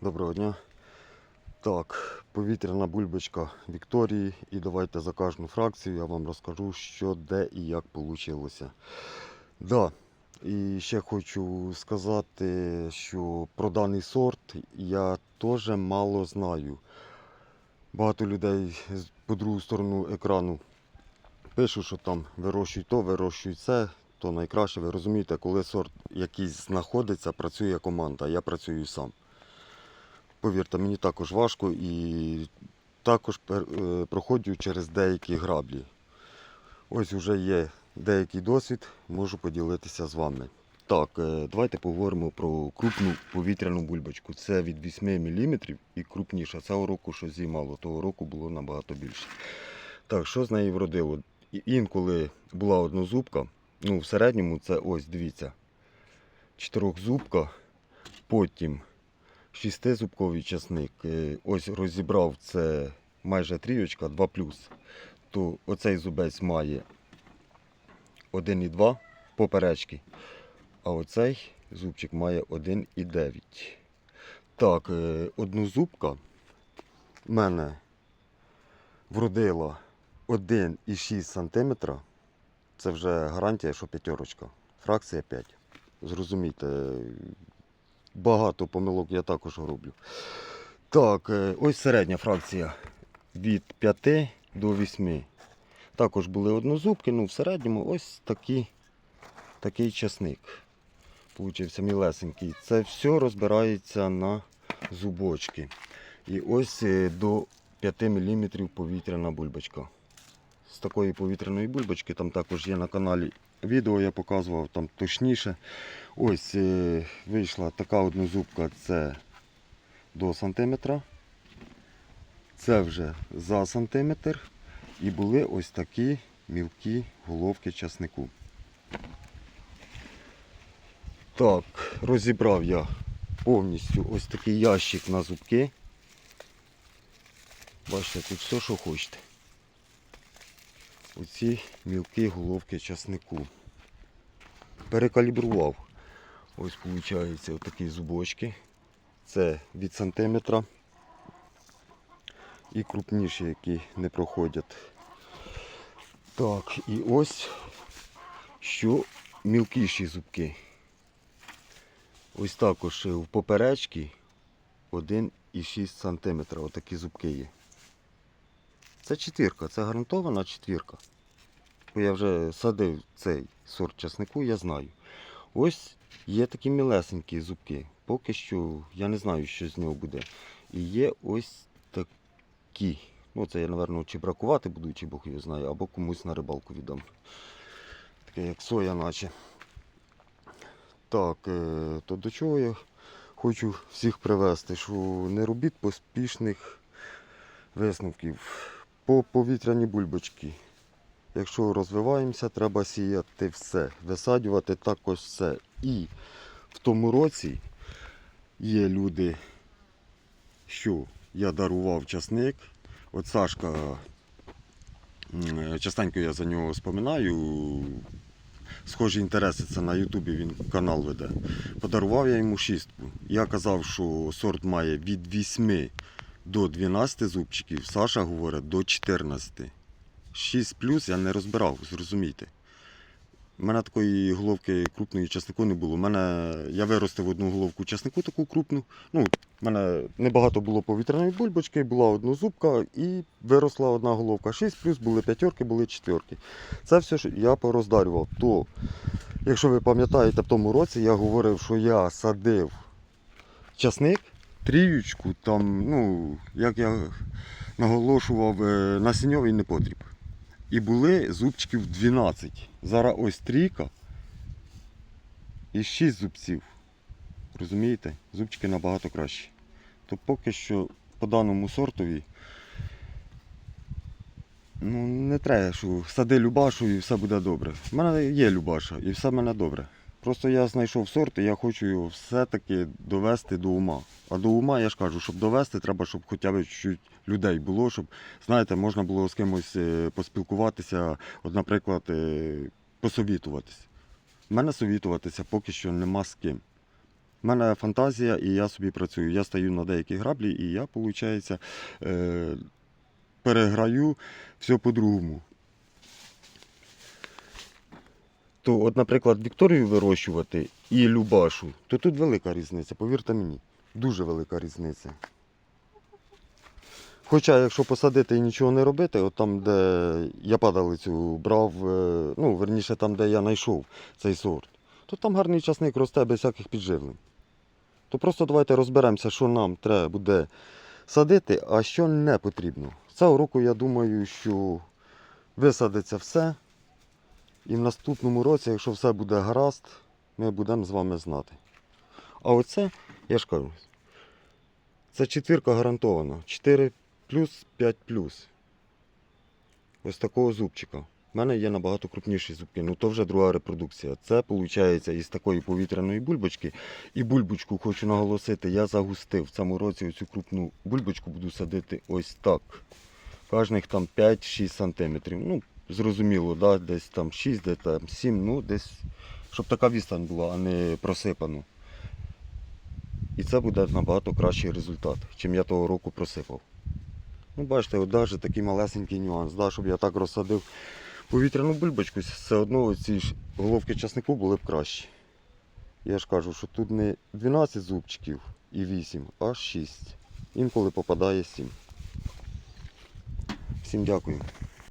Доброго дня. Так, повітряна бульбочка Вікторії. І давайте за кожну фракцію я вам розкажу, що де і як вийшло. Да. І ще хочу сказати, що про даний сорт я теж мало знаю. Багато людей по другу сторону екрану пишуть, що там вирощуй то, вирощуй це, то найкраще. Ви розумієте, коли сорт якийсь знаходиться, працює команда, я працюю сам. Повірте, мені також важко і також е, проходжу через деякі граблі. Ось вже є деякий досвід, можу поділитися з вами. Так, е, давайте поговоримо про крупну повітряну бульбочку. Це від 8 мм і крупніша. Цього року щось зіймало, того року було набагато більше. Так, що з неї вродило? Інколи була однозубка, ну в середньому це ось, дивіться, чотирьохзубка, потім шестизубковий часник. Е, Ось розібрав це майже трійочка, 2 То оцей зубець має 1,2 поперечки, а оцей зубчик має 1,9. Так, е, однозубка в мене вродила 1,6 см. Це вже гарантія, що п'ятерочка. Фракція 5. Зрозумійте, багато помилок я також роблю. Так, е, ось середня фракція від 5 до 8. Також були однозубки, ну в середньому ось такі, такий часник. Получився мілесенький. Це все розбирається на зубочки. І ось е, до 5 мм повітряна бульбочка. З такої повітряної бульбочки там також є на каналі відео, я показував там точніше. Ось е, вийшла така однозубка, це до сантиметра. Це вже за сантиметр. І були ось такі мілкі головки часнику. Так, розібрав я повністю ось такий ящик на зубки. Бачите, тут все, що хочете. Оці мілкі головки часнику. Перекалібрував. Ось виходить отакі зубочки. Це від сантиметра. І крупніші, які не проходять. Так, і ось що мілкіші зубки. Ось також в поперечці 1,6 см. Отакі зубки є. Це четвірка, це гарантована четвірка. Я вже садив цей сорт часнику, я знаю. Ось є такі мілесенькі зубки. Поки що я не знаю, що з нього буде. І є ось такі. Ну, це я, напевно, чи бракувати буду, чи Бог його знає, або комусь на рибалку віддам. Таке як соя, наче. Так, е, то до чого я хочу всіх привести, що не робіть поспішних висновків по повітряній бульбочці. Якщо розвиваємося, треба сіяти все, висаджувати також все. І в тому році є люди, що я дарував часник. От Сашка, частенько я за нього споминаю. Схожі інтереси, це на Ютубі він канал веде. Подарував я йому шістку. Я казав, що сорт має від 8 до 12 зубчиків, Саша говорить до 14. 6 плюс я не розбирав, зрозумійте. У мене такої головки крупної часнику не було. У мене, я виростив одну головку часнику таку крупну. Ну, у мене небагато було повітряної бульбочки, була однозубка і виросла одна головка. 6 плюс були п'ятерки, були четверки. Це все що я пороздарював. То, якщо ви пам'ятаєте, в тому році я говорив, що я садив часник, тріючку, там, ну, як я наголошував, е, насінньовий непотріб. І були зубчиків 12. Зараз ось трійка і 6 зубців. Розумієте? Зубчики набагато кращі. То поки що по даному сортові ну, не треба, що сади Любашу і все буде добре. У мене є Любаша і все в мене добре. Просто я знайшов сорт і я хочу його все-таки довести до ума. А до ума, я ж кажу, щоб довести, треба, щоб хоча б чуть людей було, щоб, знаєте, можна було з кимось е, поспілкуватися, от, наприклад, е, посовітуватись. У мене совітуватися поки що нема з ким. У мене фантазія, і я собі працюю. Я стою на деякі граблі, і я, виходить, е, переграю все по-другому. То, от, наприклад, Вікторію вирощувати і Любашу, то тут велика різниця, повірте мені. Дуже велика різниця. Хоча, якщо посадити і нічого не робити, от там, де я падалицю брав, е, ну, верніше там, де я знайшов цей сорт, то там гарний часник росте без всяких підживлень. То просто давайте розберемося, що нам треба буде садити, а що не потрібно. Цього року я думаю, що висадиться все. І в наступному році, якщо все буде гаразд, ми будемо з вами знати. А оце, я ж кажу, це четвірка гарантована. 4 плюс 5 плюс. Ось такого зубчика. У мене є набагато крупніші зубки, ну то вже друга репродукція. Це виходить із такої повітряної бульбочки. І бульбочку хочу наголосити, я загустив. В цьому році оцю крупну бульбочку буду садити ось так. Кожних там 5-6 сантиметрів. Ну, зрозуміло, да? десь там 6, десь там 7, ну десь, щоб така відстань була, а не просипано. І це буде набагато кращий результат, чим я того року просипав. Ну, бачите, от навіть такий малесенький нюанс, да, щоб я так розсадив повітряну бульбочку, все одно ці ж головки часнику були б кращі. Я ж кажу, що тут не 12 зубчиків і 8, а 6. Інколи попадає 7. Всім дякую.